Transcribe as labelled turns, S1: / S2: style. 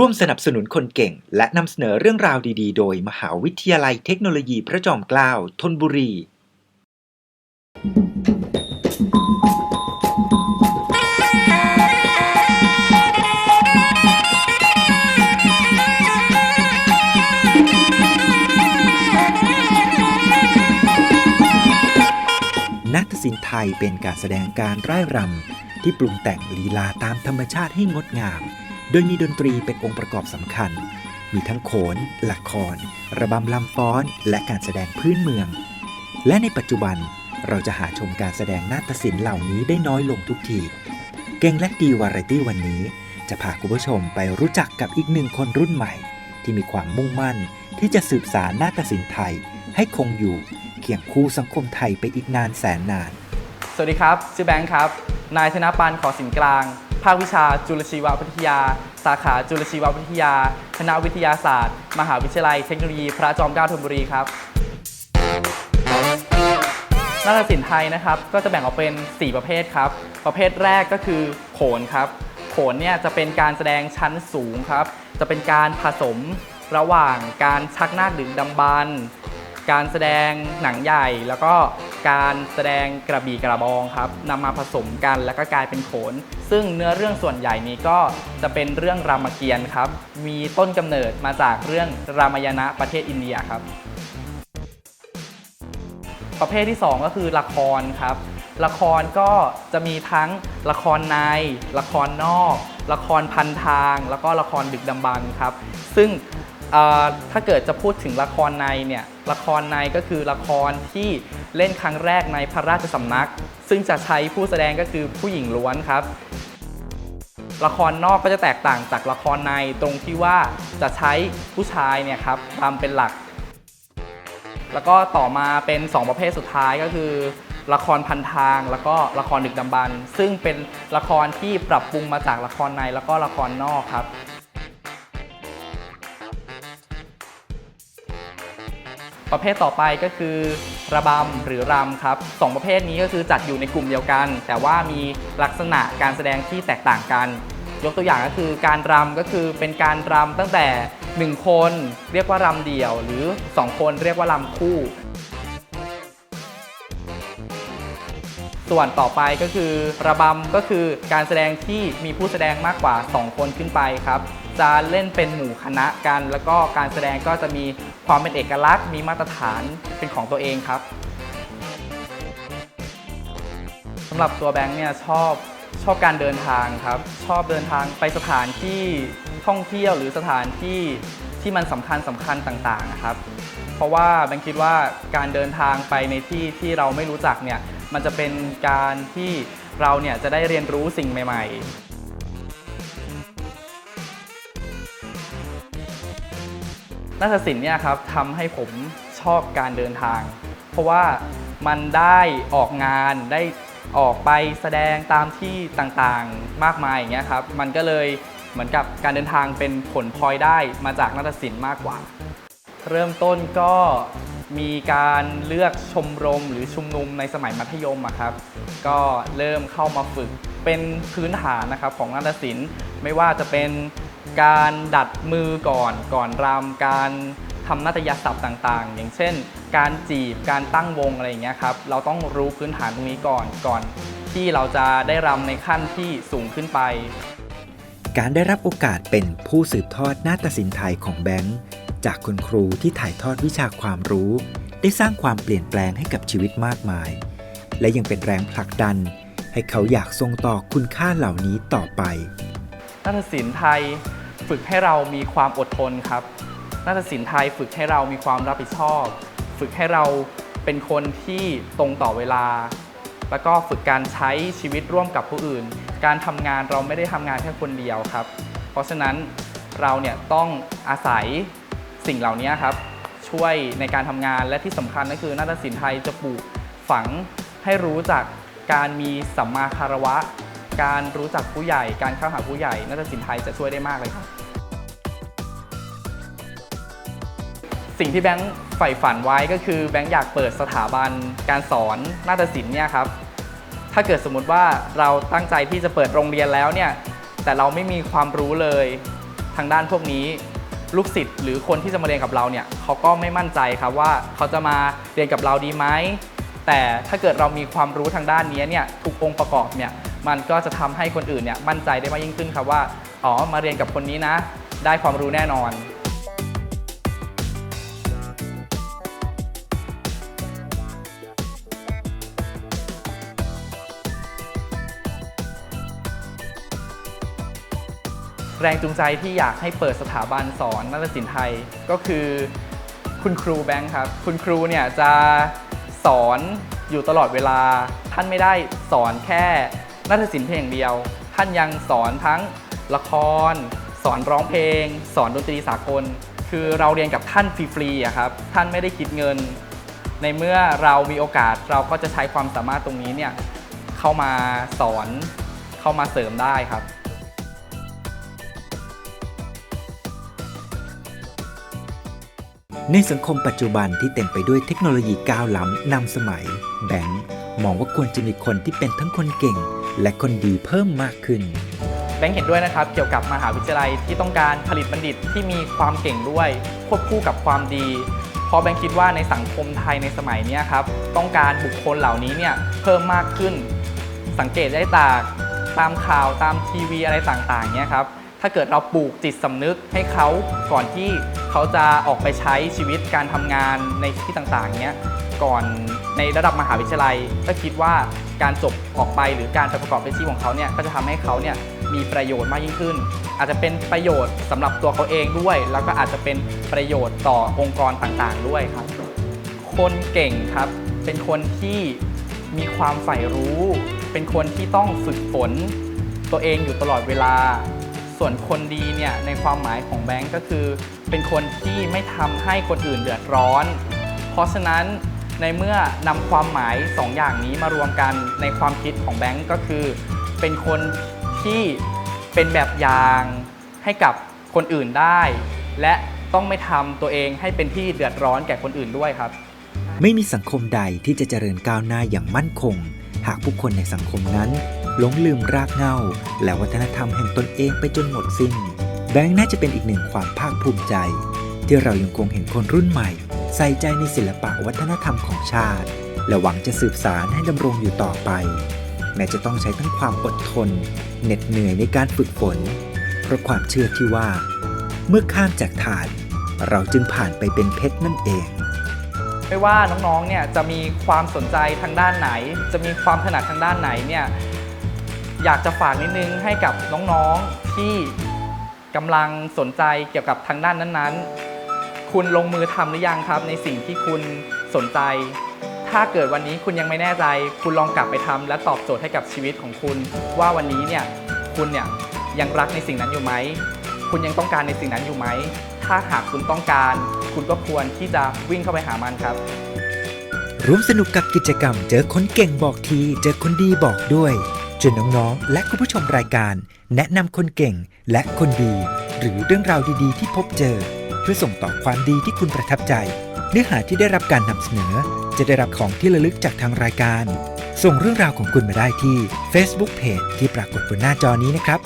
S1: ร่วมสนับสนุนคนเก่ง และนำเสนอเรื่องราวดี ๆ โดย มหาวิทยาลัยเทคโนโลยีพระจอมเกล้าธนบุรีนาฏศิลป์ไทยเป็นการแสดงการร่ายรำที่ปรุงแต่งลีลาตามธรรมชาติให้งดงาม โดยมีดนตรีเป็นองค์ประกอบสำคัญ มีทั้งโขน ละคร ระบำลำฟ้อน และการแสดงพื้นเมือง และในปัจจุบันเราจะหาชมการแสดงนาฏศิลป์เหล่านี้ได้น้อยลงทุกที เก่งและดีวาไรตี้วันนี้ จะพาคุณผู้ชมไปรู้จักกับอีกหนึ่งคนรุ่นใหม่ ที่มีความมุ่งมั่น ที่จะสืบสารนาฏศิลป์ไทย ให้คงอยู่เคียงคู่สังคมไทยไปอีกนานแสนนาน
S2: สวัสดีครับ ชื่อแบงค์ครับ นายธนปันขอสินกลาง ภาควิชาจุลชีววิทยา สาขาจุลชีววิทยา คณะวิทยาศาสตร์ มหาวิทยาลัยเทคโนโลยี พระจอมเกล้าธนบุรีครับนาฏศิลป์ไทยนะครับก็จะแบ่งออกเป็น 4 ประเภทครับ ประเภทแรกก็คือโขนครับโขนเนี่ยจะเป็นการแสดงชั้นสูงครับ จะเป็นการผสมระหว่างการชักนาคดึงดำบรรพ์ การแสดงหนังใหญ่ แล้วก็การแสดงกระบี่กระบองครับนำมาผสมกันแล้วก็กลายเป็นโขน ซึ่งเนื้อเรื่องส่วนใหญ่นี้ก็จะเป็นเรื่องรามเกียรติ์ครับ มีต้นกำเนิดมาจากเรื่องรามายณะประเทศอินเดียครับ ประเภทที่ 2 ก็คือละครครับ ละครก็จะมีทั้งละครใน ละครนอก ละครพันทาง แล้วก็ละครดึกดำบรรพ์ครับ ซึ่ง ถ้าเกิดจะพูดถึงละครในเนี่ยละครในก็คือละครที่เล่นครั้งแรกในพระราชสำนัก ซึ่งจะใช้ผู้แสดงก็คือผู้หญิงล้วนครับ ละครนอกก็จะแตกต่างจากละครในตรงที่ว่าจะใช้ผู้ชายเนี่ยครับทำเป็นหลัก แล้วก็ต่อมาเป็น 2 ประเภทสุดท้ายก็คือ ละครพันทางแล้วก็ละครดึกดำบรรซึ่งเป็นละครที่ปรับปรุงมาจากละครในแล้วก็ละครนอกครับ ประเภทต่อไปก็คือระบำหรือรำครับสองประเภทนี้ก็คือจัดอยู่ในกลุ่มเดียวกัน แต่ว่ามีลักษณะการแสดงที่แตกต่างกัน ยกตัวอย่างก็คือการรำก็คือเป็นการรำตั้งแต่ 1 คนเรียกว่ารำเดี่ยว หรือ 2 คนเรียกว่ารำคู่ ส่วนต่อไปก็คือระบำก็คือการแสดงที่มีผู้แสดงมากกว่า 2 คนขึ้นไปครับ จะเล่นเป็นหมู่คณะกัน แล้วก็การแสดงก็จะมีความเป็นเอกลักษณ์ มีมาตรฐานเป็นของตัวเองครับสำหรับตัวแบงค์เนี่ยชอบชอบการเดินทางครับ ชอบเดินทางไปสถานที่ท่องเที่ยวหรือสถานที่ที่มันสำคัญสำคัญต่างๆนะครับ เพราะว่าแบงค์คิดว่าการเดินทางไปในที่ที่เราไม่รู้จักเนี่ยมันจะเป็นการที่เราเนี่ยจะได้เรียนรู้สิ่งใหม่ ๆ นาฏศิลป์เนี่ยครับทำให้ผมชอบการเดินทาง เพราะว่ามันได้ออกงานได้ออกไปแสดงตามที่ต่างๆมากมายอย่างเงี้ยครับ มันก็เลยเหมือนกับการเดินทางเป็นผลพลอยได้มาจากนาฏศิลป์มากกว่า เริ่มต้นก็มีการเลือกชมรมหรือชุมนุมในสมัยมัธยมครับ ก็เริ่มเข้ามาฝึกเป็นพื้นฐานนะครับของนาฏศิลป์ไม่ว่าจะเป็น การดัดมือก่อนก่อนรำการทำนาฏยศัพท์ต่างๆ อย่างเช่น การจีบการตั้งวงอะไรอย่างเงี้ยครับเราต้องรู้พื้นฐานตรงนี้ก่อนก่อนที่เราจะได้รำในขั้นที่สูงขึ้นไป
S1: การได้รับโอกาสเป็นผู้สืบทอดนาฏศิลป์ไทยของแบงค์จากคุณครูที่ถ่ายทอดวิชาความรู้ ได้สร้างความเปลี่ยนแปลงให้กับชีวิตมากมาย และยังเป็นแรงผลักดัน ให้เขาอยากส่งต่อคุณค่าเหล่านี้ต่อไป
S2: นาฏศิลป์ไทย ฝึกให้เรามีความอดทนครับนาฏศิลป์ไทยฝึกให้เรามีความรับผิดชอบ ฝึกให้เราเป็นคนที่ตรงต่อเวลา แล้วก็ฝึกการใช้ชีวิตร่วมกับผู้อื่น การทำงานเราไม่ได้ทำงานแค่คนเดียวครับ เพราะฉะนั้นเราเนี่ยต้องอาศัยสิ่งเหล่านี้ครับ ช่วยในการทำงานและที่สำคัญก็คือนาฏศิลป์ไทยจะปลูกฝังให้รู้จักการมีสัมมาคารวะ การรู้จักผู้ใหญ่ การเข้าหาผู้ใหญ่นาฏศิลป์ไทยจะช่วยได้มากเลยครับ สิ่งที่แบงค์ใฝ่ฝันไว้ก็คือแบงค์อยากเปิดสถาบันการสอนนาฏศิลป์เนี่ยครับถ้าเกิดสมมติว่าเราตั้งใจที่จะเปิดโรงเรียนแล้วเนี่ยแต่เราไม่มีความรู้เลยทางด้านพวกนี้ลูกศิษย์หรือคนที่จะมาเรียนกับเราเนี่ยเขาก็ไม่มั่นใจครับว่าเขาจะมาเรียนกับเราดีไหมแต่ถ้าเกิดเรามีความรู้ทางด้านนี้เนี่ยทุกองค์ประกอบเนี่ยมันก็จะทำให้คนอื่นเนี่ยมั่นใจได้มากยิ่งขึ้นครับว่าอ๋อมาเรียนกับคนนี้นะ ได้ความรู้แน่นอน แรงจูงใจที่อยากให้เปิดสถาบันสอนนาฏศิลป์ไทย ก็คือคุณครูแบงค์ครับ คุณครูเนี่ยจะสอนอยู่ตลอดเวลา ท่านไม่ได้สอนแค่นาฏศิลป์เพียงเดียว ท่านยังสอนทั้งละคร สอนร้องเพลง สอนดนตรีสากล คือเราเรียนกับท่านฟรีๆครับ ท่านไม่ได้คิดเงิน ในเมื่อเรามีโอกาสเราก็จะใช้ความสามารถตรงนี้เนี่ยเข้ามาสอนเข้ามาเสริมได้ครับ
S1: ในสังคมปัจจุบันที่เต็มไปด้วยเทคโนโลยีก้าวล้ำนำสมัย แบงค์มองว่าควรจะมีคนที่เป็นทั้งคนเก่ง และคนดีเพิ่มมากขึ้น
S2: แบงค์เห็นด้วยนะครับ เกี่ยวกับมหาวิทยาลัยที่ต้องการผลิตบัณฑิตที่มีความเก่งด้วย ควบคู่กับความดีเพราะแบงค์คิดว่าในสังคมไทยในสมัยนี้ครับต้องการบุคคลเหล่านี้เนี่ยเพิ่มมากขึ้น สังเกตได้จากตามข่าวตามทีวีอะไรต่างๆเนี่ยครับถ้าเกิดเราปลูกจิตสำนึกให้เขาก่อนที่ เขาจะออกไปใช้ชีวิตการทำงานในที่ต่างๆเนี่ยก่อนในระดับมหาวิทยาลัย ก็คิดว่าการจบออกไปหรือการไปประกอบอาชีพของเขาเนี่ยก็จะทำให้เขาเนี่ยมีประโยชน์มากยิ่งขึ้น อาจจะเป็นประโยชน์สำหรับตัวเขาเองด้วย แล้วก็อาจจะเป็นประโยชน์ต่อองค์กรต่างๆ ด้วยครับ คนเก่งครับเป็นคนที่มีความใฝ่รู้ เป็นคนที่ต้องฝึกฝน ตัวเองอยู่ตลอดเวลา ส่วนคนดีเนี่ยในความหมายของแบงก์ก็คือ เป็นคนที่ไม่ทำให้คนอื่นเดือดร้อน เพราะฉะนั้นในเมื่อนำความหมายสองอย่างนี้มารวมกันในความคิดของแบงก์ก็คือ เป็นคนที่เป็นแบบอย่างให้กับคนอื่นได้ และต้องไม่ทำตัวเองให้เป็นที่เดือดร้อนแก่คนอื่นด้วยครับ
S1: ไม่มีสังคมใดที่จะเจริญก้าวหน้าอย่างมั่นคง หากผู้คนในสังคมนั้นหลงลืมรากเหง้า และวัฒนธรรมแห่งตนเองไปจนหมดสิ้น แบงค์น่าจะเป็นอีกหนึ่งความภาคภูมิใจ ที่เรายังคงเห็นคนรุ่นใหม่ ใส่ใจในศิลปะวัฒนธรรมของชาติ และหวังจะสืบสารให้ดำรงอยู่ต่อไป แม้จะต้องใช้ทั้งความอดทน เหน็ดเหนื่อยในการฝึกฝนเพราะความเชื่อที่ว่า เมื่อข้ามจากฐาน เราจึงผ่านไปเป็นเพชรนั่นเอง
S2: ไม่ว่าน้องๆ เนี่ยจะมีความสนใจทางด้านไหน จะมีความถนัดทางด้านไหนเนี่ยอยากจะฝากนิดนึงให้กับน้องๆ ที่กำลังสนใจเกี่ยวกับทางด้านนั้นๆ คุณลงมือทำหรือยังครับ ในสิ่งที่คุณสนใจ ถ้าเกิดวันนี้คุณยังไม่แน่ใจ คุณลองกลับไปทำและตอบโจทย์ให้กับชีวิตของคุณ ว่าวันนี้เนี่ยคุณเนี่ยยังรักในสิ่งนั้นอยู่ไหม คุณยังต้องการในสิ่งนั้นอยู่ไหม ถ้าหากคุณต้องการ คุณก็ควรที่จะวิ่งเข้าไปหามันครับ
S1: ร่วมสนุกกับกิจกรรม เจอคนเก่งบอกที เจอคนดีบอกด้วยจนน้องๆ และคุณผู้ชมรายการ แนะนำคนเก่งและคนดี หรือเรื่องราวดีๆ ที่พบเจอ เพื่อส่งต่อความดีที่คุณประทับใจ เนื้อหาที่ได้รับการนำเสนอ จะได้รับของที่ระลึกจากทางรายการ ส่งเรื่องราวของคุณมาได้ที่ Facebook Page ที่ปรากฏบนหน้าจอนี้นะครับ